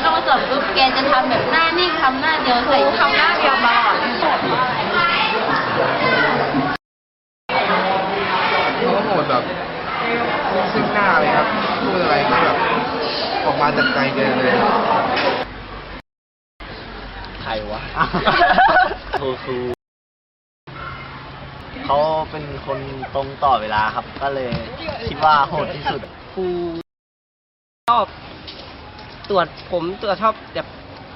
เข้ามาสอบปุ๊บแกจะทำแบบหน้านิ่งทำหน้าเดียวใส่ทำหน้าเดียวตลอดเขาโหดแบบซึ่งหน้าเลยครับพูดอะไรก็แบบออกมาจากใจแกเลยใครวะครูเขาเป็นคนตรงต่อเวลาครับ ก็เลยคิดว่าโหดที่สุดครูชอบ ตรวจผมตรวจชอบแบบ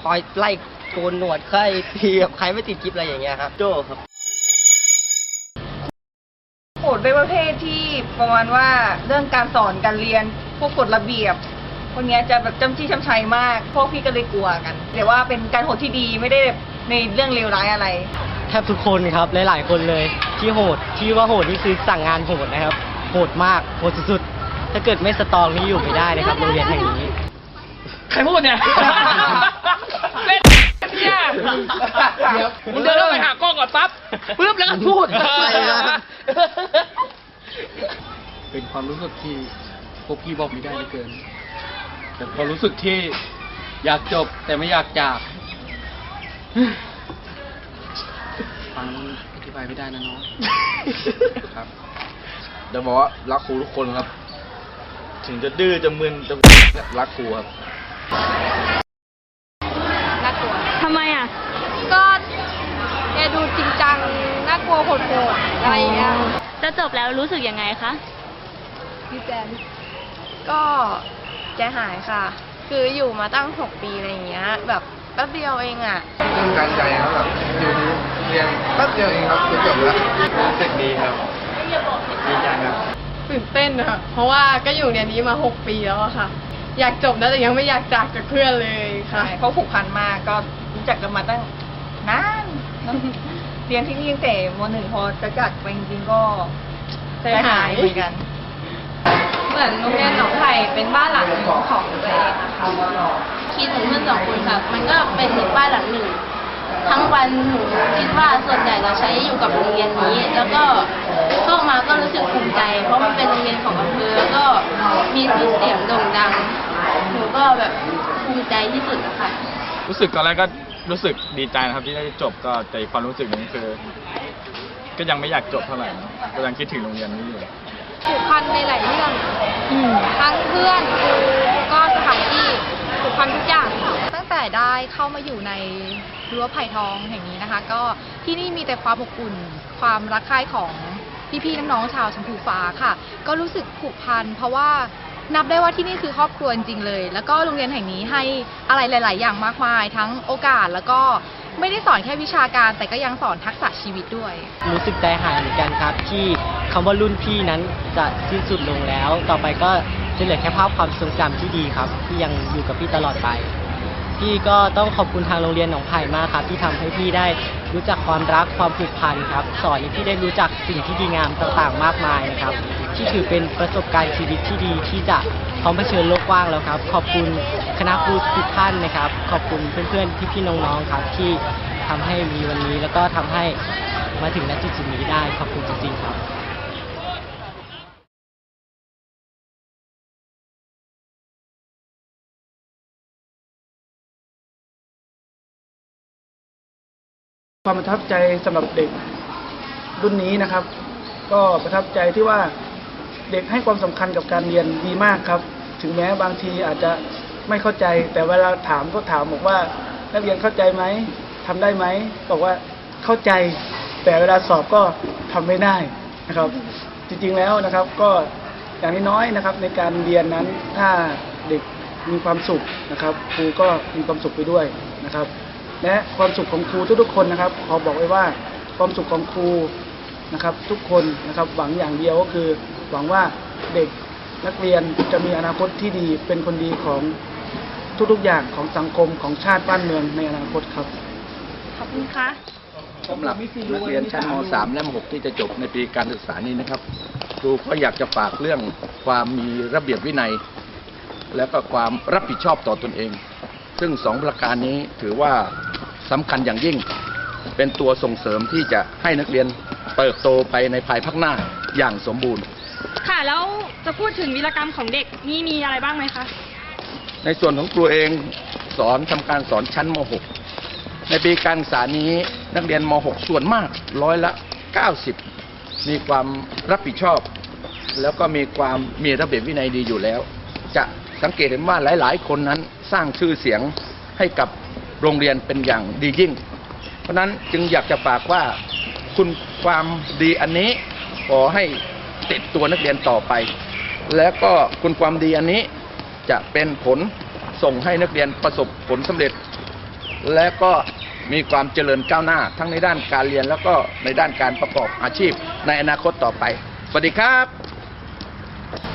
คอยไล่โกนหนวดใครทีแบบใครไม่ติดกิฟอะไรอย่างเงี้ยครับโจ้ครับโหดเป็นประเภทที่ประมาณว่าเรื่องการสอนการเรียนพวกกฎระเบียบพวกเนี้ยจะแบบจำจี้จำชัยมาก พวกพี่ก็เลยกลัวกันแต่ว่าเป็นการโหดที่ดีไม่ได้แบบในเรื่องเลวร้ายอะไร แทบทุกคนครับหลายๆคนเลย ที่โหดที่ว่าโหดนี่คือสั่งงานโหดนะครับ โหดมากโหดสุดๆถ้าเกิดไม่สตรองนี่อยู่ไม่ได้นะครับโรงเรียนแห่งนี้ ใครพูดเนี่ย เล่นเนี่ยมึงเดินเข้าไปหากล้องก่อนปั๊บปึ๊บแล้วก็พูดเป็นความรู้สึกที่พวกพี่บอกไม่ได้เหลือเกิน แต่ความรู้สึกที่อยากจบแต่ไม่อยากจาก ฟังอธิบายไม่ได้นะน้อง ครับจะบอกว่ารักครูทุกคนครับ ถึงจะดื้อจะมึนจะ รักครูครับ ทำไมอะ ก็แกดูจริงจัง น่ากลัวโหดๆอะไรอย่างเงี้ย จะจบแล้วรู้สึกยังไงคะ พี่แจนก็ใจหายค่ะ คืออยู่มาตั้งหกปีอะไรอย่างเงี้ย แบบแป๊บเดียวเองอะเรื่องการใจครับแบบอยู่เรียนแป๊บเดียวเองครับจะจบแล้วรู้สึกดีครับดีใจครับตื่นเต้นอะเพราะว่าก็อยู่เรียนนี้มาหกปีแล้วอะค่ะ อยากจบนะแต่ยังไม่อยากจากจากเพื่อนเลยค่ะ ใช่เขาผูกพันมากก็รู้จักกันมาตั้งนานเนอะเรียนที่นี่ตั้งแต่มหนึ่งพอจะจากไปจริงๆก็ใจหาย เหมือนกัน เหมือนโรงเรียนหนองไผ่เป็นบ้านหลังหนึ่งของตัวเองนะคะคิดถึงเพื่อนสองคนค่ะ มันก็เป็นเหมือนบ้านหลังหนึ่ง ทั้งวันหนูคิดว่าส่วนใหญ่เราใช้อยู่กับโรงเรียนนี้ แล้วก็เข้ามาก็รู้สึกภูมิใจ เพราะมันเป็นโรงเรียนของอำเภอแล้วก็มีชื่อเสียงโด่งดังหนู ก็แบบภูมิใจที่สุดนะคะรู้สึกตอนแรกก็รู้สึกดีใจนะครับที่ได้จบก็แต่อีกความรู้สึกหนึงคือ ก็ยังไม่อยากจบเท่าไหร่นะก็ยังคิดถึงโรงเรียนนี้อยู่ผูกพันในหลายเรื่องทั้งเพื่อนครูก็สถานที่ผูกพันทุกอย่างตั้งแต่ได้เข้ามาอยู่ในรั้วไผ่ทองแห่งนี้นะคะ ก็ที่นี่มีแต่ความอบอุ่น ความรักใคร่ของพี่ๆน้องๆชาวชมพูฟ้าค่ะ ก็รู้สึกผูกพันเพราะว่า นับได้ว่าที่นี่คือครอบครัวจริงๆเลย แล้วก็โรงเรียนแห่งนี้ให้อะไรหลาย ๆ อย่างมากมาย ทั้งโอกาสแล้วก็ไม่ได้สอนแค่วิชาการ แต่ก็ยังสอนทักษะชีวิตด้วย รู้สึกใจหายเหมือนกันครับ ที่คำว่ารุ่นพี่นั้นจะสิ้นสุดลงแล้ว ต่อไปก็จะเหลือแค่ภาพความทรงจำที่ดีครับ ที่ยังอยู่กับพี่ตลอดไป พี่ก็ต้องขอบคุณทางโรงเรียนหนองไผ่มากครับ ที่ทำให้พี่ได้รู้จักความรักความผูกพันครับ สอนให้พี่ได้รู้จักสิ่งที่ดีงามต่างๆ มากมายนะครับ ที่ถือเป็นประสบการณ์ชีวิตที่ดีที่จะพร้อมเผชิญโลกกว้างแล้วครับ ขอบคุณคณะครูทุกท่านนะครับ ขอบคุณเพื่อนๆพี่ๆน้องๆครับที่ทำให้มีวันนี้แล้วก็ทำให้มาถึงณจุดนี้ได้ขอบคุณจริงๆครับ ความประทับใจสำหรับเด็กรุ่นนี้นะครับ ก็ประทับใจที่ว่าเด็กให้ความสำคัญกับการเรียนดีมากครับ ถึงแม้บางทีอาจจะไม่เข้าใจ แต่เวลาถามก็ถามบอกว่านักเรียนเข้าใจไหมทำได้ไหมบอกว่าเข้าใจ แต่เวลาสอบก็ทำไม่ได้นะครับ จริงๆแล้วนะครับก็อย่างน้อยๆนะครับ ในการเรียนนั้นถ้าเด็กมีความสุขนะครับครูก็มีความสุขไปด้วยนะครับ และความสุขของครูทุกๆคนนะครับขอบอกไว้ว่าความสุขของครูนะครับทุกคนนะครับหวังอย่างเดียวก็คือหวังว่าเด็กนักเรียนจะมีอนาคตที่ดีเป็นคนดีของทุกๆอย่างของสังคมของชาติบ้านเมืองในอนาคตครับ ขอบคุณค่ะสำหรับนักเรียนชั้นม .3 และม .6 ที่จะจบในปีการศึกษานี้นะครับ ครูก็อยากจะฝากเรื่องความมีระเบียบวินัย และก็ความรับผิดชอบต่อตนเอง ซึ่งสองประการนี้ถือว่า สำคัญอย่างยิ่ง เป็นตัวส่งเสริมที่จะให้นักเรียนเติบโตไปในภายภาคหน้าอย่างสมบูรณ์ ค่ะแล้วจะพูดถึงวีรกรรมของเด็กนี่มีอะไรบ้างไหมคะในส่วนของครูเองสอนทำการสอนชั้นม .6 ในปีการศึกษานี้นักเรียนม .6 ส่วนมากร้อยละ 90 มีความรับผิดชอบ แล้วก็มีความมีระเบียบวินัยดีอยู่แล้ว จะสังเกตเห็นว่าหลาย ๆ คนนั้นสร้างชื่อเสียงให้กับ โรงเรียนเป็นอย่างดียิ่ง เพราะนั้นจึงอยากจะฝากว่าคุณความดีอันนี้ขอให้ติดตัวนักเรียนต่อไป แล้วก็คุณความดีอันนี้จะเป็นผลส่งให้นักเรียนประสบผลสำเร็จ และก็มีความเจริญก้าวหน้า ทั้งในด้านการเรียนแล้วก็ในด้านการประกอบอาชีพ ในอนาคตต่อไป สวัสดีครับ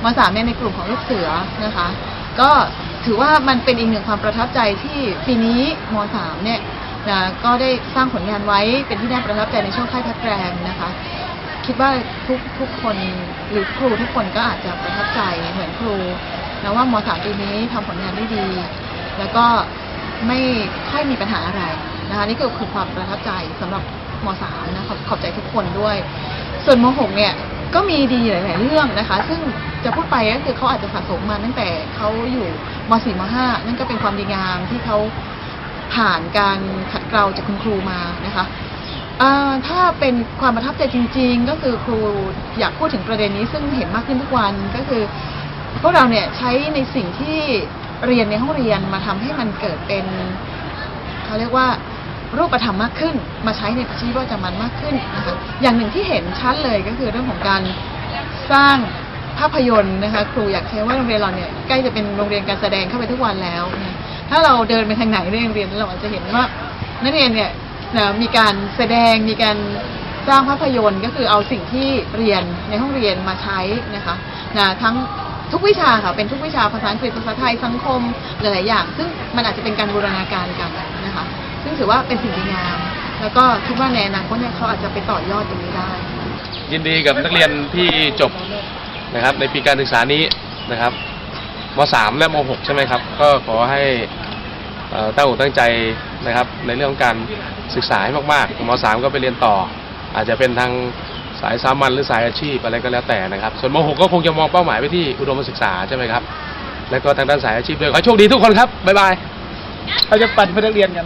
มสามเนี่ยในกลุ่มของลูกเสือนะคะ ก็ ถือว่ามันเป็นอีกหนึ่งความประทับใจที่ปีนี้มสามเนี่ยนะก็ได้สร้างผลงานไว้เป็นที่น่าประทับใจในช่วงค่ายพักแรมนะคะ คิดว่าทุกทุกคนหรือครูทุกคนก็อาจจะประทับใจเหมือนครูนะว่ามสามปีนี้ทำผลงานได้ดี แล้วก็ไม่ค่อยมีปัญหาอะไรนะคะนี่ก็คือความประทับใจสำหรับมสามนะขอบขอบใจทุกคนด้วย ส่วนมหกเนี่ย ก็มีดีหลายๆเรื่องนะคะ ซึ่งจะพูดไปก็คือเขาอาจจะสะสมมาตั้งแต่เขาอยู่มสี่มห้านั่นก็เป็นความดีงามที่เขาผ่านการขัดเกลาจากคุณครูมานะคะถ้าเป็นความประทับใจจริง ๆ ก็คือครูอยากพูดถึงประเด็นนี้ซึ่งเห็นมากขึ้นทุกวันก็คือ พวกเราเนี่ยใช้ในสิ่งที่เรียนในห้องเรียนมาทำให้มันเกิดเป็นเขาเรียกว่า รูปธรรมมากขึ้น มาใช้ในชีวิตประจำวันมากขึ้นนะคะอย่างหนึ่งที่เห็นชัดเลยก็คือเรื่องของการสร้างภาพยนตร์นะคะครูอยากใช้ว่าโรงเรียนเราเนี่ยใกล้จะเป็นโรงเรียนการแสดงเข้าไปทุกวันแล้ว ถ้าเราเดินไปทางไหนในโรงเรียนเราอาจจะเห็นว่านักเรียนเนี่ยมีการแสดงมีการสร้างภาพยนตร์ก็คือเอาสิ่งที่เรียนในห้องเรียนมาใช้นะคะนะทั้งทุกวิชาค่ะเป็นทุกวิชาภาษาอังกฤษภาษาไทยสังคมหลายๆอย่าง ซึ่งมันอาจจะเป็นการบูรณาการกันนะคะ ซึ่งถือว่าเป็นสิ่งดีงาม แล้วก็คิดว่าในอนาคตเนี่ยเขาอาจจะไปต่อยอดตรงนี้ได้ ยินดีกับนักเรียนที่จบนะครับในปีการศึกษานี้นะครับม .3 และม .6 ใช่ไหมครับ ก็ขอให้เอ่อตั้งอกตั้งใจนะครับ ในเรื่องของการศึกษาให้มากๆม .3 ก็ไปเรียนต่อ อาจจะเป็นทางสายสามัญหรือสายอาชีพอะไรก็แล้วแต่นะครับ ส่วนม .6 ก็คงจะมองเป้าหมายไปที่อุดมศึกษาใช่ไหมครับ แล้วก็ทางด้านสายอาชีพด้วยขอให้โชคดีทุกคนครับบ๊ายบายเราจะปั่นเพื่อนักเรียนกัน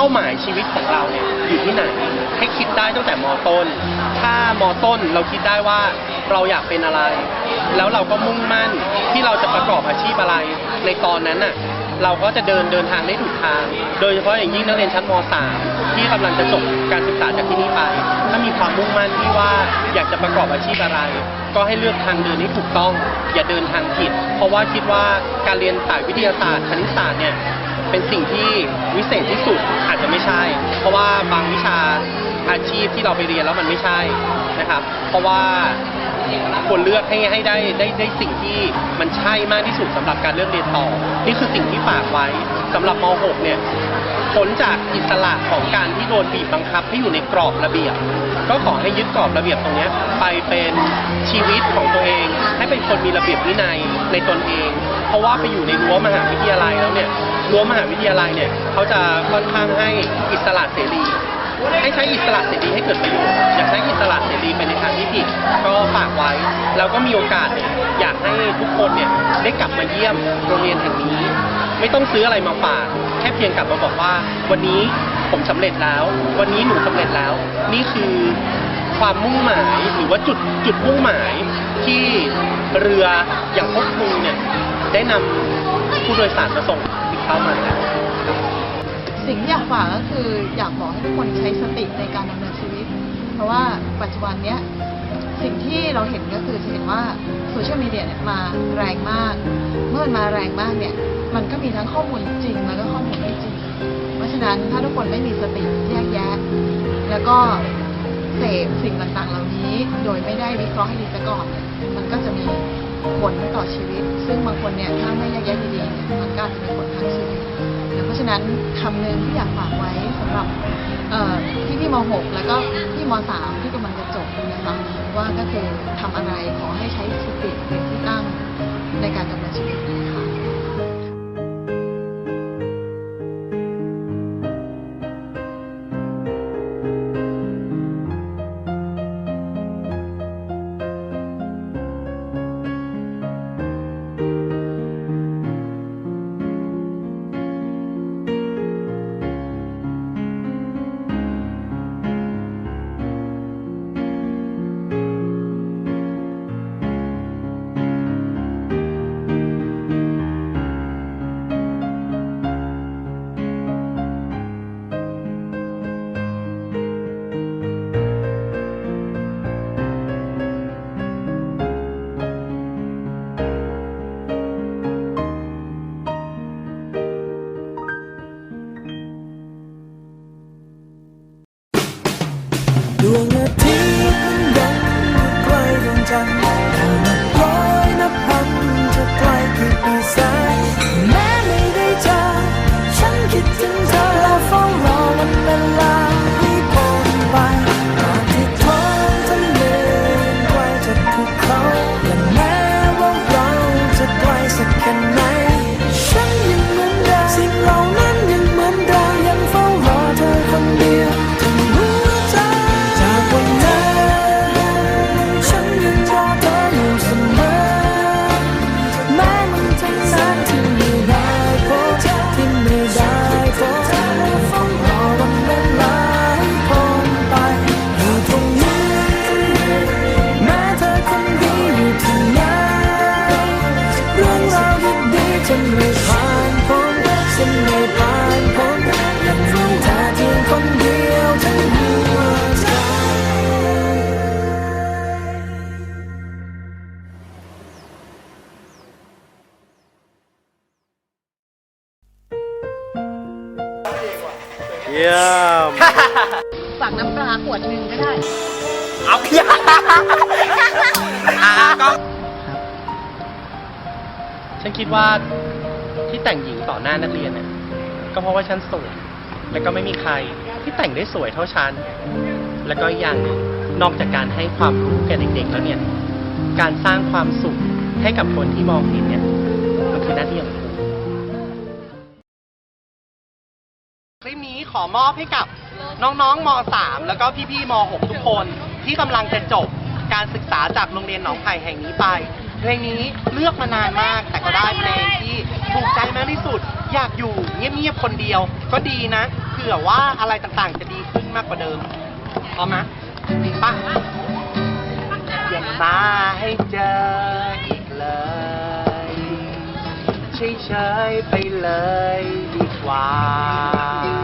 ป้าหมายชีวิตของเราเนี่ยอยู่ที่ไหน ให้คิดได้ตั้งแต่มต้น ถ้ามต้นเราคิดได้ว่าเราอยากเป็นอะไร แล้วเราก็มุ่งมั่นที่เราจะประกอบอาชีพอะไร ในตอนนั้นน่ะเราก็จะเดินเดินทางได้ถูกทาง โดยเฉพาะอย่างยิ่งนักเรียนชั้นม .3 ที่กำลังจะจบการศึกษาจากที่นี่ไป ถ้ามีความมุ่งมั่นที่ว่าอยากจะประกอบอาชีพอะไร ก็ให้เลือกทางเดินที่ถูกต้อง อย่าเดินทางผิด เพราะว่าคิดว่าการเรียนสายวิทยาศาสตร์คณิตศาสตร์เนี่ย เป็นสิ่งที่วิเศษที่สุดอาจจะไม่ใช่ เพราะว่าบางวิชาอาชีพที่เราไปเรียนแล้วมันไม่ใช่ นะครับ เพราะว่าควรเลือกให้ให้ได้ได้ได้สิ่งที่มันใช่มากที่สุดสำหรับการเลือกเรียนต่อ นี่คือสิ่งที่ฝากไว้สำหรับม .6 เนี่ยพ้นจากอิสระของการที่โดนบีบบังคับให้อยู่ในกรอบระเบียบ ก็ขอให้ยึดกรอบระเบียบตรงนี้ไปเป็นชีวิตของตัวเอง ให้เป็นคนมีระเบียบวินัยในตนเอง เพราะว่าไปอยู่ในรั้วมหาวิทยาลัยแล้วเนี่ยรั้วมหาวิทยาลัยเนี่ยเขาจะค่อนข้างให้อิสระเสรี ให้ใช้อิสระเสรีให้เกิดประโยชน์อย่าใช้อิสระเสรีไปในทางที่ผิดก็ฝากไว้แล้วก็มีโอกาสเนี่ยอยากให้ทุกคนเนี่ยได้กลับมาเยี่ยมโรงเรียนแห่งนี้ ไม่ต้องซื้ออะไรมาฝากแค่เพียงกลับมาบอกว่า วันนี้ผมสำเร็จแล้ว วันนี้หนูสำเร็จแล้ว นี่คือความมุ่งหมายหรือว่าจุดจุดมุ่งหมายที่เรืออย่างพวกครูเนี่ยได้นำผู้โดยสารมาส่งเข้ามาแล้ว สิ่งที่อยากฝากก็คืออยากบอกให้ทุกคนใช้สติในการดำเนินชีวิต เพราะว่าปัจจุบันเนี้ยสิ่งที่เราเห็นก็คือจะเห็นว่าโซเชียลมีเดียเนี่ยมาแรงมาก เมื่อมันมาแรงมากเนี่ย มันก็มีทั้งข้อมูลจริงแล้วก็ข้อมูลไม่จริง เพราะฉะนั้นถ้าทุกคนไม่มีสติแยกแยะ แล้วก็เสพสิ่งต่างๆ เหล่านี้โดยไม่ได้วิเคราะห์ให้ดีซะก่อนเนี่ยมันก็จะมีผลต่อชีวิต ซึ่งบางคนเนี่ยถ้าไม่แยกแยะดีๆเนี่ยมันก็อาจจะมีผลทั นั้นคำหนึ่งที่อยากฝากไว้สำหรับเอ่อพี่พี่ม .6 แล้วก็พี่ม .3 ที่กำลังจะจบนะคะว่าก็คือทำอะไรขอให้ใช้สติเป็นที่ตั้งในการดำเนินชีวิต ดวงอาทิตย์นั้นยังอยู่ใกล้ดวงจันทร์ ยี่ยมฝากน้ำปลาขวดหนึ่งก็ได้ เอาพี่อ่าก็ฉันคิดว่าที่แต่งหญิงต่อหน้านักเรียนเนี่ยก็เพราะว่าฉันสวย แล้วก็ไม่มีใครที่แต่งได้สวยเท่าฉัน แล้วก็อีกอย่างหนึ่งนอกจากการให้ความรู้แก่เด็กๆแล้วเนี่ย การสร้างความสุขให้กับคนที่มองเห็นเนี่ย มันคือหน้าที่ของครู ขอมอบให้กับน้องๆม .3 แล้วก็พี่ๆม .6 ทุกคนที่กำลังจะจบการศึกษาจากโรงเรียนหนองไผ่แห่งนี้ไป เพลงนี้เลือกมานานมากแต่ก็ได้เพลงที่ถูกใจมากที่สุด อยากอยู่เงียบๆคนเดียว ก็ดีนะเผื่อว่าอะไรต่างๆ จะดีขึ้นมากกว่าเดิมพร้อมไหมไป่ะอย่ามาให้เจออีกเลยเฉยๆไปเลยดีกว่า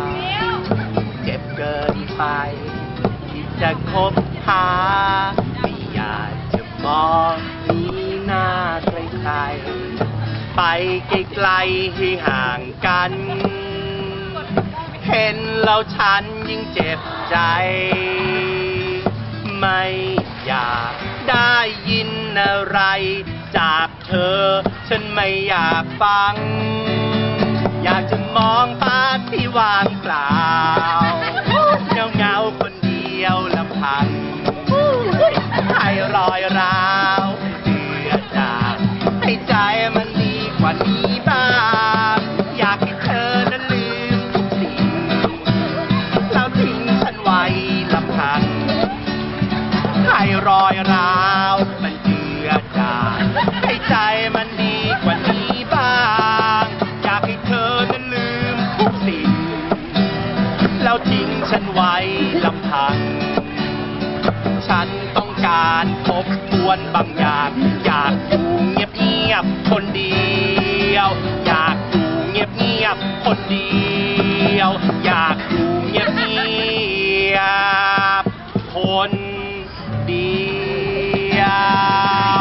บหา ไม่อยากจะมองมีหน้าใครๆไปไกลๆให้ห่างกัน เห็นแล้วฉันยิ่งเจ็บใจ ไม่อยากได้ยินอะไร จากเธอ ฉันไม่อยากฟัง อยากจะมองฟ้าที่ว่างเปล่า แล้วทิ้งฉันไว้ลำพัง ฉันต้องการทบทวนบางอย่าง อยากอยู่เงียบเงียบคนเดียว อยากอยู่เงียบเงียบคนเดียว อยากอยู่เงียบเงียบคนเดียว